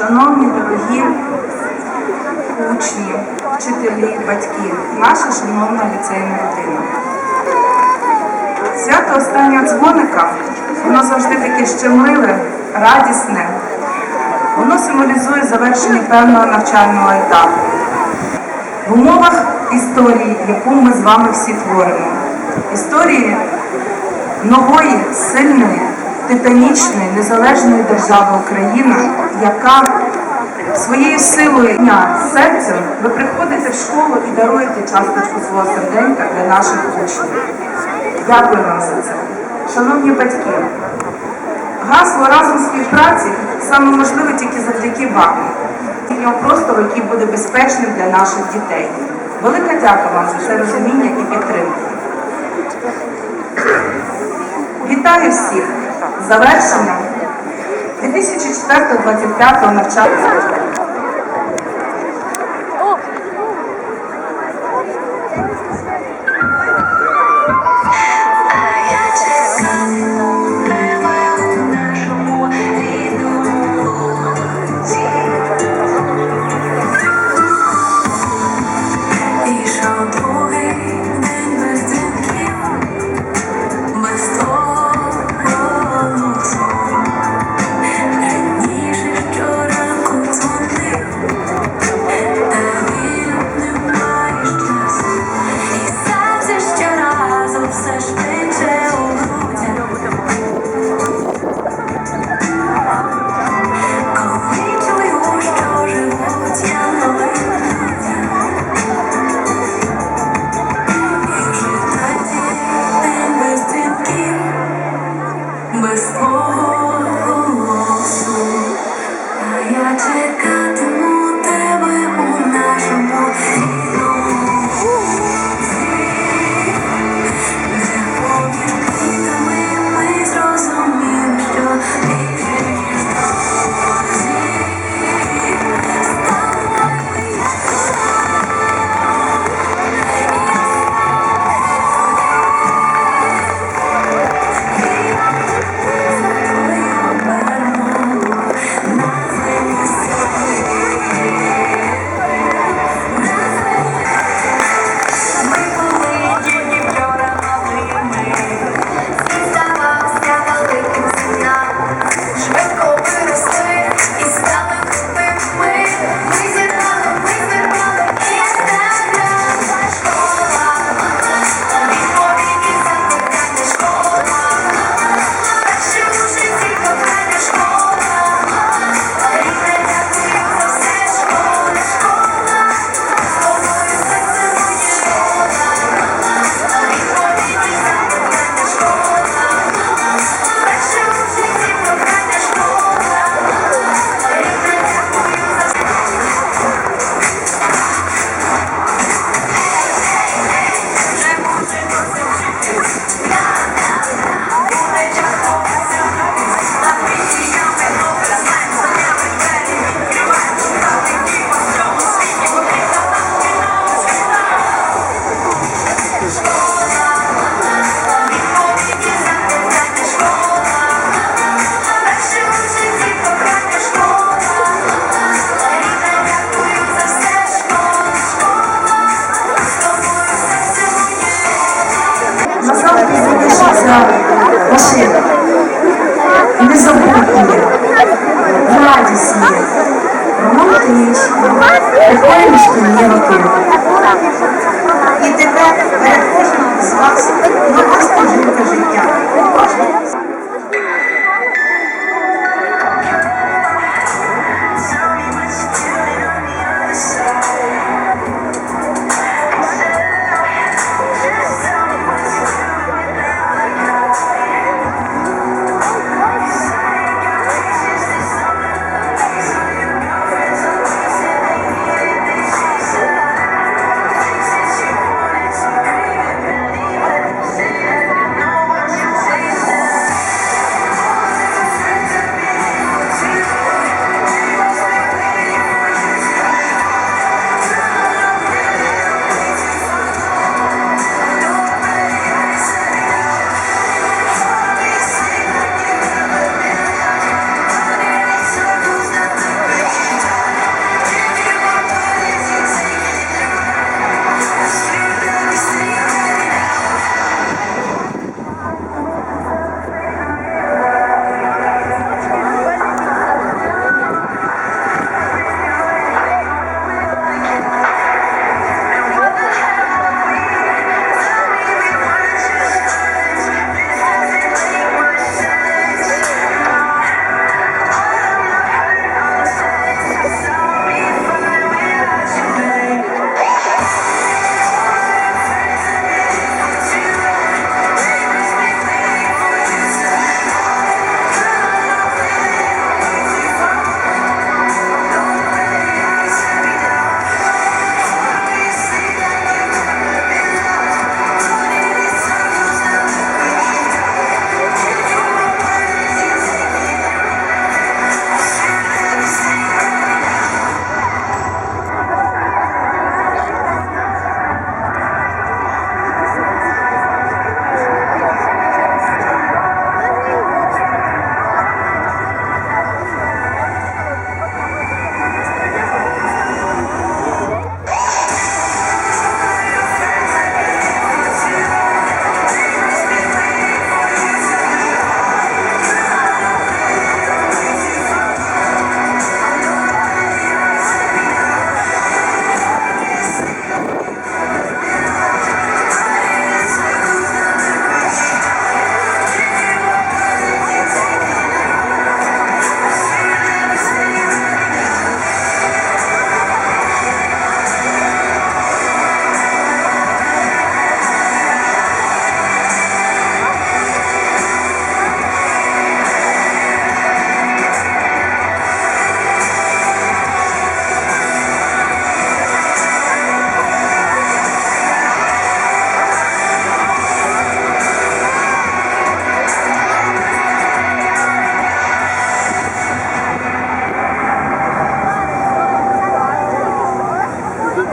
Шановні дорогі учні, вчителі, батьки, наша шановна ліцейна родина. Свято останнього дзвоника, воно завжди таке щемливе, радісне. Воно символізує завершення певного навчального етапу. В умовах історії, яку ми з вами всі творимо. Історії нової, сильної, титанічної, незалежної держави Україна, яка своєю силою дня серцем ви приходите в школу і даруєте часточку свого серденька для наших учнів. Дякую вам за це. Шановні батьки, гасло разом співпраці саме можливе тільки завдяки вам. Вільного простору, який буде безпечним для наших дітей. Велика дяка вам за це розуміння і підтримку. Вітаю всіх з завершенням 2004-2025 навчального року.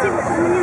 assim, esses meninos.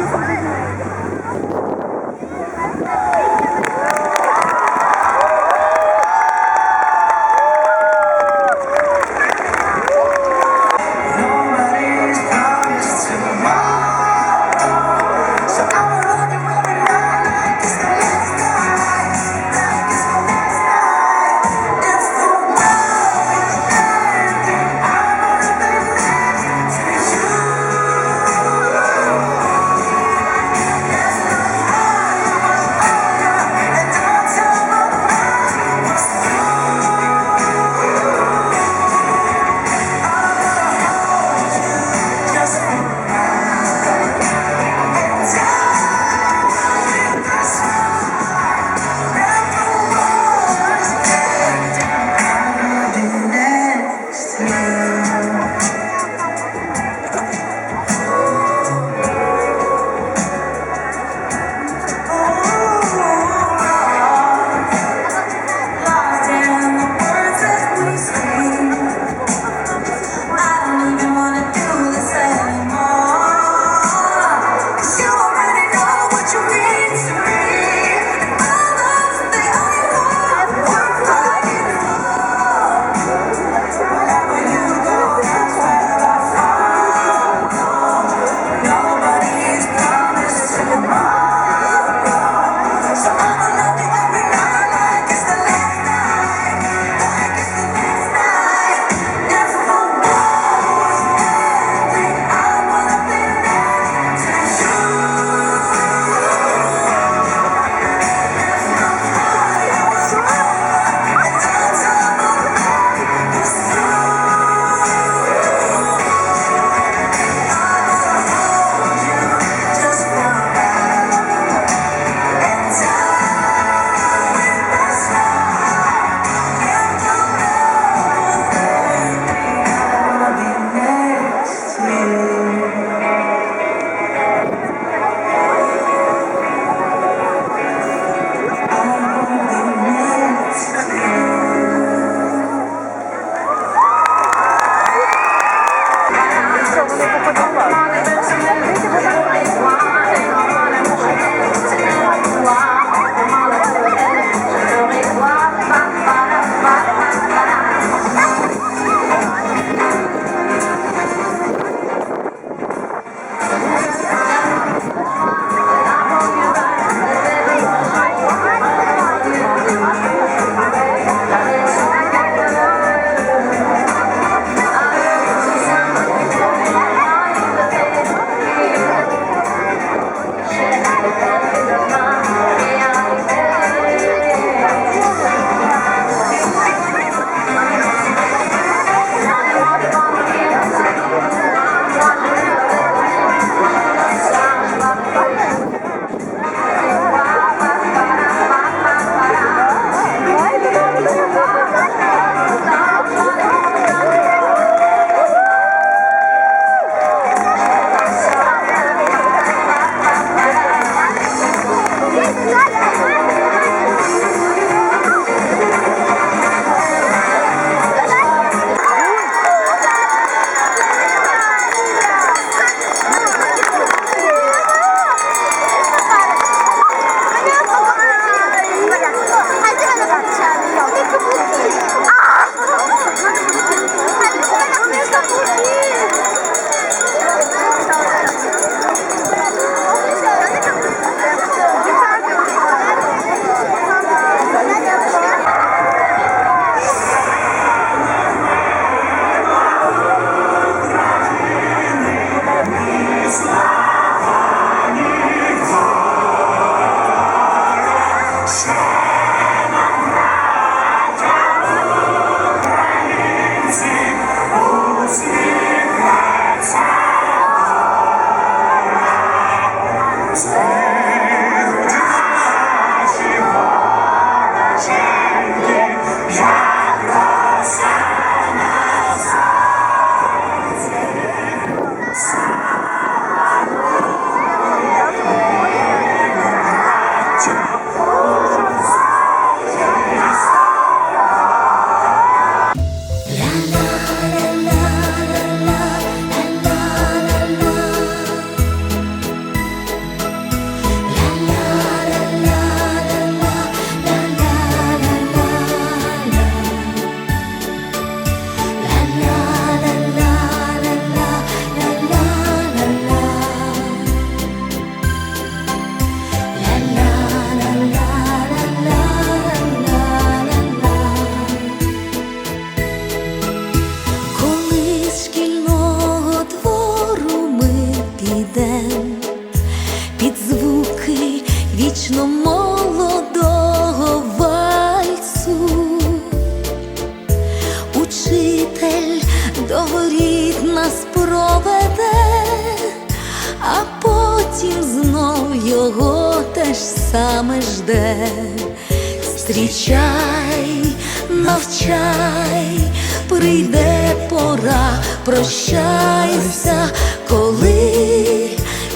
Прощайся, коли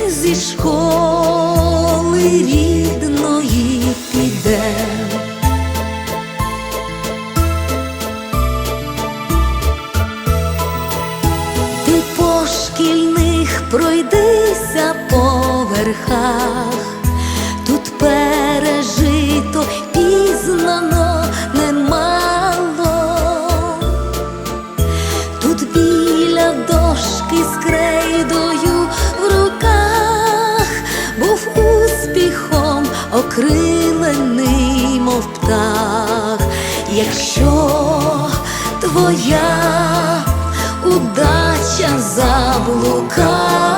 зі школи рідної підем. Ти по шкільних пройдися по верхах, тут пережито пізнано окрилений, мов птах, якщо твоя удача заблукала,